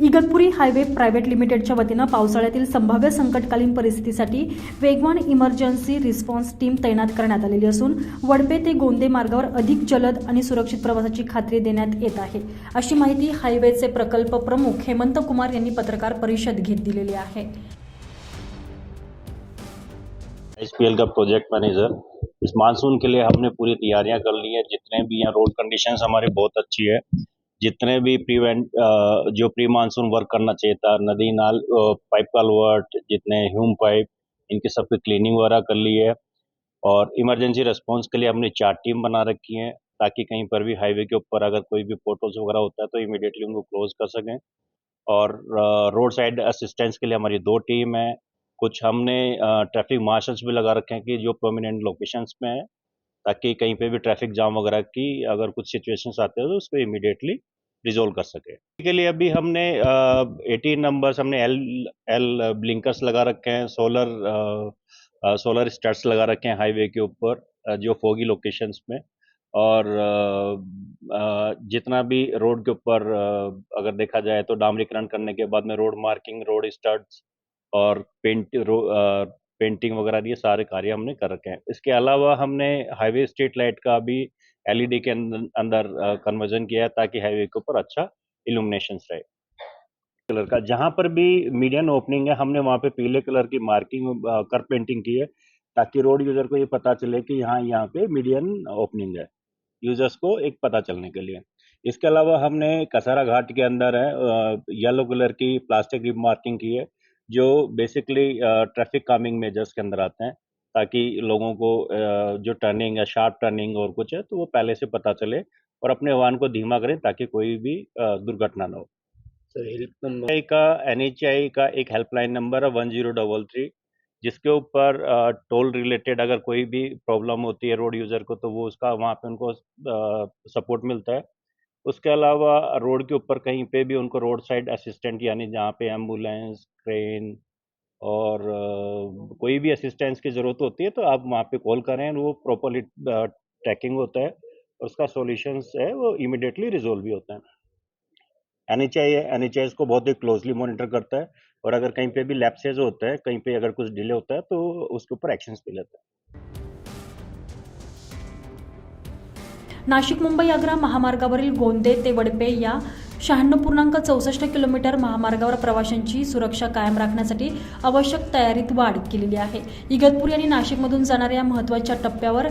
Igatpuri highway private लिमिटेडच्या वतीनं पावसाळ्यातील संभाव्य संकटकालीन परिस्थितीसाठी वेगवान इमर्जन्सी रिस्पॉन्स टीम तैनात करण्यात आलेली असून वडपे ते गोंदे मार्गावर अधिक जलद आणि सुरक्षित प्रवासाची खात्री देण्यात येत आहे. अशी माहिती हायवेचे प्रकल्प प्रमुख हेमंत कुमार यांनी पत्रकार परिषद घेत दिलेली आहे. एच का प्रोजेक्ट मैनेजर इस मानसून के लिए हमने पूरी तैयारियां कर ली है। जितने भी यहाँ रोड कंडीशंस हमारी बहुत अच्छी है। जितने भी प्रीवेंट जो प्री मानसून वर्क करना चाहिए था, नदी, नाल पाइप का कलवर्ट जितने ह्यूम पाइप इनकी सबकी क्लीनिंग वगैरह कर ली है। और इमरजेंसी रिस्पांस के लिए हमने चार टीम बना रखी है, ताकि कहीं पर भी हाईवे के ऊपर अगर कोई भी पोर्टल्स वगैरह होता है तो इमीडिएटली उनको क्लोज कर सकें। और रोड साइड असिस्टेंस के लिए हमारी दो टीम है। कुछ हमने ट्रैफ़िक मार्शल्स भी लगा रखे हैं कि जो प्रोमिनेंट लोकेशंस में ताकि कहीं पे भी ट्रैफ़िक जाम वगैरह की अगर कुछ सिचुएशंस आते हो तो उसको इमीडिएटली रिजोल्व कर सके। के लिए अभी हमने एटीन नंबर्स हमने एल एल ब्लिंकर्स लगा रखे हैं सोलर सोलर स्टार्स लगा रखे हैं हाईवे के ऊपर जो फोगी लोकेशंस में। और जितना भी रोड के ऊपर अगर देखा जाए तो डामरीकरण करने के बाद में रोड मार्किंग रोड स्टड्स और पेंट रो पेंटिंग वगैरह ये सारे कार्य हमने कर रखे हैं। इसके अलावा हमने हाईवे स्ट्रीट लाइट का भी एलईडी के अंदर कन्वर्जन किया है ताकि हाईवे के ऊपर अच्छा इल्यूमिनेशन रहे। कलर का जहाँ पर भी मीडियन ओपनिंग है, हमने वहाँ पे पीले कलर की मार्किंग कर पेंटिंग की है ताकि रोड यूज़र को ये पता चले कि यहाँ यहाँ पे मीडियन ओपनिंग है, यूज़र्स को एक पता चलने के लिए। इसके अलावा हमने कसारा घाट के अंदर है येलो कलर की प्लास्टिक की मार्किंग की है जो बेसिकली ट्रैफ़िक कामिंग मेजर्स के अंदर आते हैं ताकि लोगों को जो टर्निंग या शार्प टर्निंग और कुछ है तो वो पहले से पता चले और अपने वाहन को धीमा करें ताकि कोई भी दुर्घटना ना हो। सर हेल्प नंबर NHI का एन का एक हेल्पलाइन नंबर है वन ज़ीरो डबल थ्री जिसके ऊपर टोल रिलेटेड अगर कोई भी प्रॉब्लम होती है रोड यूज़र को तो वो उसका वहाँ पे उनको सपोर्ट मिलता है। उसके अलावा रोड के ऊपर कहीं पे भी उनको रोड साइड असिस्टेंट, यानी जहाँ पे एंबुलेंस क्रेन और कोई भी असिस्टेंस की ज़रूरत होती है तो आप वहाँ पे कॉल करें, वो प्रॉपरली ट्रैकिंग होता है और उसका सॉल्यूशंस है, वो इमिडिएटली रिजोल्व भी होता है। N H I N H I इसको बहुत ही क्लोजली मॉनिटर करता है और अगर कहीं पे भी लैप्सेज होता है, कहीं पे अगर कुछ डिले होता है तो उसके ऊपर एक्शंस भी लेता है। नाशिक मुंबई आग्रा महामार्गावरील गोंदे ते वडपे या शहाण्णव पूर्णांक चौसष्ट किलोमीटर महामार्गावर प्रवाशांची सुरक्षा कायम राखण्यासाठी आवश्यक तयारीत वाढ केलेली आहे. इगतपुरी आणि नाशिकमधून जाणाऱ्या महत्त्वाच्या टप्प्यावर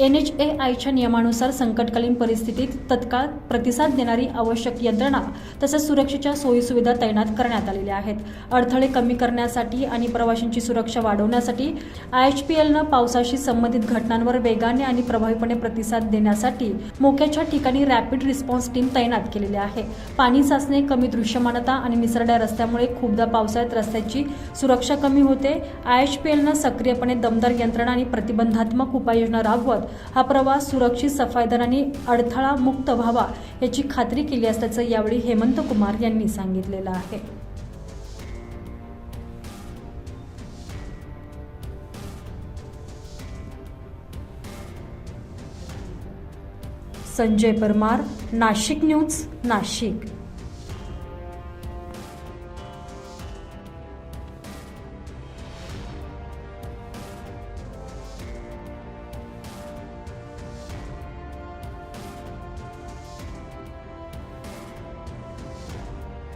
एन एच ए आयच्या नियमानुसार संकटकालीन परिस्थितीत तत्काळ प्रतिसाद देणारी आवश्यक यंत्रणा तसेच सुरक्षेच्या सोयीसुविधा तैनात करण्यात आलेल्या आहेत. अडथळे कमी करण्यासाठी आणि प्रवाशांची सुरक्षा वाढवण्यासाठी आय एच पी एलनं पावसाशी संबंधित घटनांवर वेगाने आणि प्रभावीपणे प्रतिसाद देण्यासाठी मोक्याच्या ठिकाणी रॅपिड रिस्पॉन्स टीम तैनात केलेली आहे. पाणी साचणे कमी दृश्यमानता आणि निसरड्या रस्त्यामुळे खूपदा पावसाळ्यात रस्त्याची सुरक्षा कमी होते. आय एच पी एलनं सक्रियपणे दमदार यंत्रणा आणि प्रतिबंधात्मक उपाययोजना राबवत हा प्रवास सुरक्षित सफाईदार अडथळा मुक्त व्हावा याची खात्री केली असल्याचं यावेळी हेमंत कुमार यांनी सांगितलेलं आहे. संजय परमार नाशिक न्यूज नाशिक.